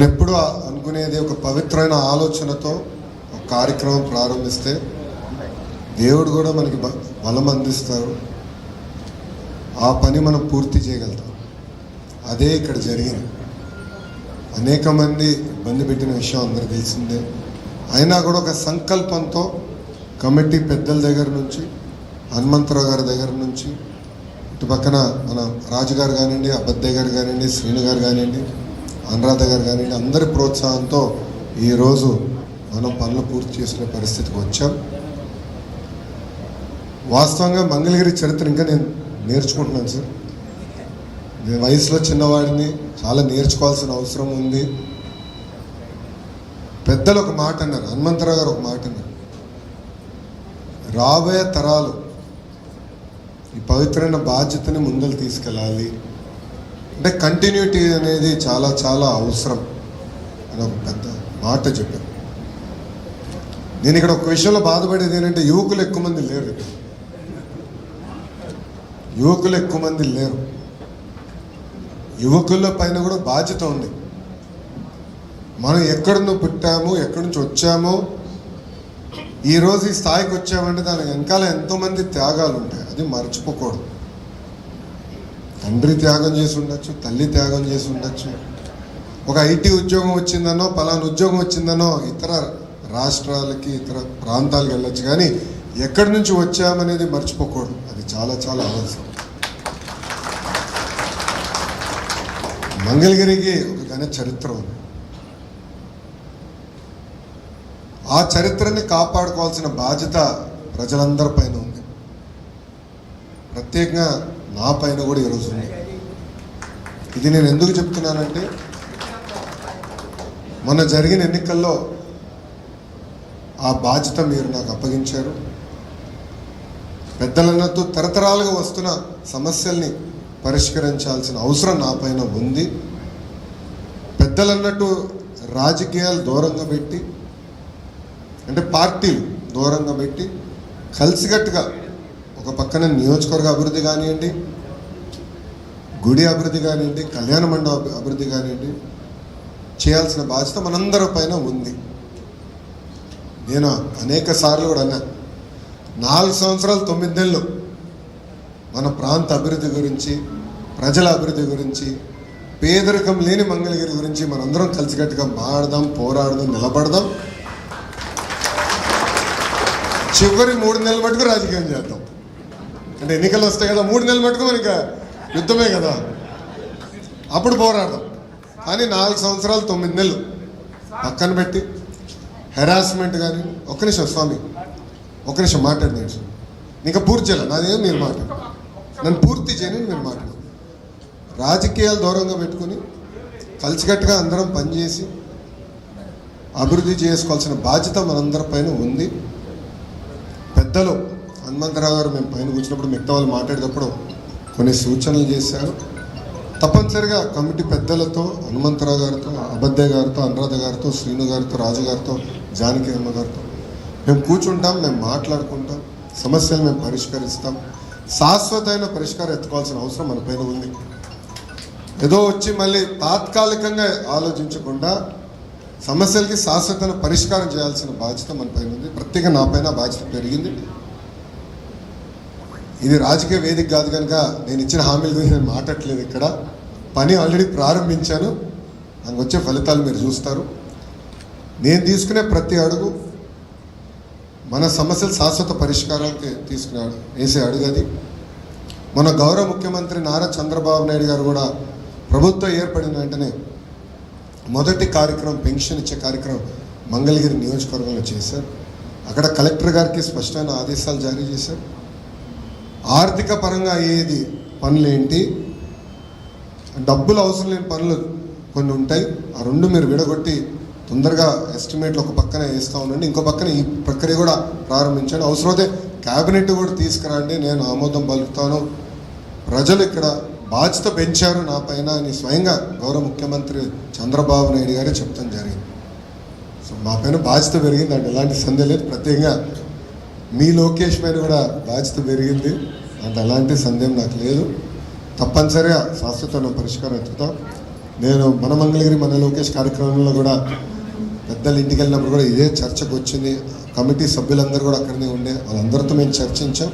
నేను ఎప్పుడు అనుకునేది ఒక పవిత్రమైన ఆలోచనతో ఒక కార్యక్రమం ప్రారంభిస్తే దేవుడు కూడా మనకి బ- బలం అందిస్తారు. ఆ పని మనం పూర్తి చేయగలుగుతాం. అదే ఇక్కడ జరిగింది. అనేక మంది ఇబ్బంది పెట్టిన విషయం అందరు తెలిసిందే. అయినా కూడా ఒక సంకల్పంతో కమిటీ పెద్దల దగ్గర నుంచి హనుమంతరావు గారి దగ్గర నుంచి ఇటు పక్కన మన రాజుగారు కానివ్వండి అబద్దయ్య గారు కానివ్వండి శ్రీను గారు కానివ్వండి అనురాధ గారు కానీ అందరి ప్రోత్సాహంతో ఈరోజు మనం పనులు పూర్తి చేసిన పరిస్థితికి వచ్చాం. వాస్తవంగా మంగళగిరి చరిత్ర ఇంకా నేను నేర్చుకుంటున్నాను సార్. నేను వయసులో చిన్నవాడిని చాలా నేర్చుకోవాల్సిన అవసరం ఉంది. పెద్దలు ఒక మాట అన్నారు హనుమంతరావు గారు ఒక మాట అన్నారు. రాబోయే తరాలు ఈ పవిత్రమైన బాధ్యతని ముందలు తీసుకెళ్ళాలి. అంటే కంటిన్యూటీ అనేది చాలా చాలా అవసరం. అని ఒక పెద్ద మాట చెప్పాను నేను ఇక్కడ ఒక విషయంలో బాధపడేది ఏంటంటే యువకులు ఎక్కువ మంది లేరు. యువకులు ఎక్కువ మంది లేరు. యువకుల పైన కూడా బాధ్యత ఉంది. మనం ఎక్కడ నువ్వు పుట్టాము ఎక్కడి నుంచి వచ్చామో ఈ రోజు ఈ స్థాయికి వచ్చామంటే దాని వెనకాల ఎంతోమంది త్యాగాలు ఉంటాయి. అది మర్చిపోకూడదు. తండ్రి త్యాగం చేసి ఉండొచ్చు తల్లి త్యాగం చేసి ఉండొచ్చు. ఒక ఐటీ ఉద్యోగం వచ్చిందనో పలానా ఉద్యోగం వచ్చిందనో ఇతర రాష్ట్రాలకి ఇతర ప్రాంతాలకు వెళ్ళొచ్చు. కానీ ఎక్కడి నుంచి వచ్చామనేది మర్చిపోకూడదు. అది చాలా చాలా అవసరం. మంగళగిరికి ఒక ఘన చరిత్ర ఉంది. ఆ చరిత్రని కాపాడుకోవాల్సిన బాధ్యత ప్రజలందరి పైన ఉంది. ప్రత్యేకంగా నా పైన కూడా ఈరోజు ఉంది. ఇది నేను ఎందుకు చెప్తున్నానంటే మొన్న జరిగిన ఎన్నికల్లో ఆ బాధ్యత మీరు నాకు అప్పగించారు. పెద్దలన్నట్టు తరతరాలుగా వస్తున్న సమస్యల్ని పరిష్కరించాల్సిన అవసరం నా పైన ఉంది. పెద్దలన్నట్టు రాజకీయాలు దూరంగా పెట్టి అంటే పార్టీలు దూరంగా పెట్టి కలిసికట్టుగా ఒక పక్కన నియోజకవర్గ అభివృద్ధి కానివ్వండి గుడి అభివృద్ధి కానివ్వండి కళ్యాణ మండప అభివృద్ధి కానివ్వండి చేయాల్సిన బాధ్యత మనందరి పైన ఉంది. నేను అనేక సార్లు కూడా అన్నా నాలుగు సంవత్సరాలు తొమ్మిది నెలలు మన ప్రాంత అభివృద్ధి గురించి ప్రజల అభివృద్ధి గురించి పేదరికం లేని మంగళగిరి గురించి మనందరం కలిసికట్టుగా మాడదాం పోరాడదాం నిలబడదాం. చివరి మూడు నెలల మటుకు రాజకీయం చేద్దాం. అంటే ఎన్నికలు వస్తాయి కదా మూడు నెలలు మటుకు మనకి యుద్ధమే కదా. అప్పుడు పోరాడదాం. కానీ నాలుగు సంవత్సరాలు తొమ్మిది నెలలు పక్కన పెట్టి హెరాస్మెంట్ కానీ ఒక్క నిమిషం స్వామి ఒక్క నిమిషం మాట్లాడి ఇంకా పూర్తి చేయాలి? నాదేం మీరు మాట్లాడు. నన్ను పూర్తి చేయని మీరు మాట్లాడు. రాజకీయాలు దూరంగా పెట్టుకుని కలిసికట్టుగా అందరం పనిచేసి అభివృద్ధి చేసుకోవాల్సిన బాధ్యత మనందరి పైన ఉంది. పెద్దలు హనుమంతరావు గారు మేము పైన కూర్చున్నప్పుడు మిగతా వాళ్ళు మాట్లాడేటప్పుడు కొన్ని సూచనలు చేశారు. తప్పనిసరిగా కమిటీ పెద్దలతో హనుమంతరావు గారితో అబద్దయ్య గారితో అనురాధ గారితో శ్రీను గారితో రాజు గారితో జానకి అమ్మ గారితో మేము కూర్చుంటాం మేము మాట్లాడుకుంటాం సమస్యలు మేము పరిష్కరిస్తాం. శాశ్వతమైన పరిష్కారం ఎత్తుకోవాల్సిన అవసరం మన పైన ఉంది. ఏదో వచ్చి మళ్ళీ తాత్కాలికంగా ఆలోచించకుండా సమస్యలకి శాశ్వతమైన పరిష్కారం చేయాల్సిన బాధ్యత మన పైన ఉంది. ప్రత్యేక నా పైన బాధ్యత పెరిగింది. ఇది రాజకీయ వేదిక కాదు కనుక నేను ఇచ్చిన హామీల గురించి నేను మాట్లాడలేదు ఇక్కడ. పని ఆల్రెడీ ప్రారంభించాను. దానికి వచ్చే ఫలితాలు మీరు చూస్తారు. నేను తీసుకునే ప్రతి అడుగు మన సమస్యల శాశ్వత పరిష్కారానికి తీసుకునే వేసే అడుగు అది. మన గౌరవ ముఖ్యమంత్రి నారా చంద్రబాబు నాయుడు గారు కూడా ప్రభుత్వం ఏర్పడిన వెంటనే మొదటి కార్యక్రమం పెన్షన్ ఇచ్చే కార్యక్రమం మంగళగిరి నియోజకవర్గంలో చేశారు. అక్కడ కలెక్టర్ గారికి స్పష్టమైన ఆదేశాలు జారీ చేశారు. ఆర్థిక పరంగా అయ్యేది పనులేంటి? డబ్బులు అవసరం లేని పనులు కొన్ని ఉంటాయి. ఆ రెండు మీరు విడగొట్టి తొందరగా ఎస్టిమేట్లు ఒక పక్కన వేస్తూ ఉండండి. ఇంకో పక్కన ఈ ప్రక్రియ కూడా ప్రారంభించండి. అవసరమైతే క్యాబినెట్ కూడా తీసుకురండి. నేను ఆమోదం పలుకుతాను. ప్రజలు ఇక్కడ బాధ్యత పెంచారు నా పైన అని స్వయంగా గౌరవ ముఖ్యమంత్రి చంద్రబాబు నాయుడు గారే చెప్తాం జరిగింది. సో మా పైన బాధ్యత పెరిగింది అంటే ఎలాంటి సందేహం లేదు. ప్రత్యేకంగా మీ లోకేష్ మీద కూడా బాధ్యత పెరిగింది. అంటే అలాంటి సందేహం నాకు లేదు. తప్పనిసరిగా శాశ్వతమైన పరిష్కారం ఎత్తుతాం నేను మన మంగళగిరి మన లోకేష్ కార్యక్రమంలో కూడా పెద్దలు ఇంటికి వెళ్ళినప్పుడు కూడా ఇదే చర్చకు వచ్చింది. కమిటీ సభ్యులందరూ కూడా అక్కడనే ఉండే. వాళ్ళందరితో మేము చర్చించాం.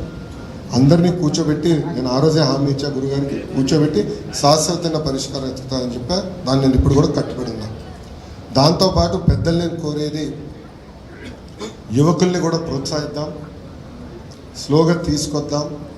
అందరినీ కూర్చోబెట్టి నేను ఆ రోజే హామీ ఇచ్చా గురుగారికి కూర్చోబెట్టి శాశ్వతంగా పరిష్కారం ఎత్తుతానని చెప్పా. దాన్ని నేను ఇప్పుడు కూడా కట్టుబడి ఉన్నాను దాంతోపాటు పెద్దల్ని నేను కోరేది యువకుల్ని కూడా ప్రోత్సహిద్దాం. స్లోగా తీసుకొద్దాం.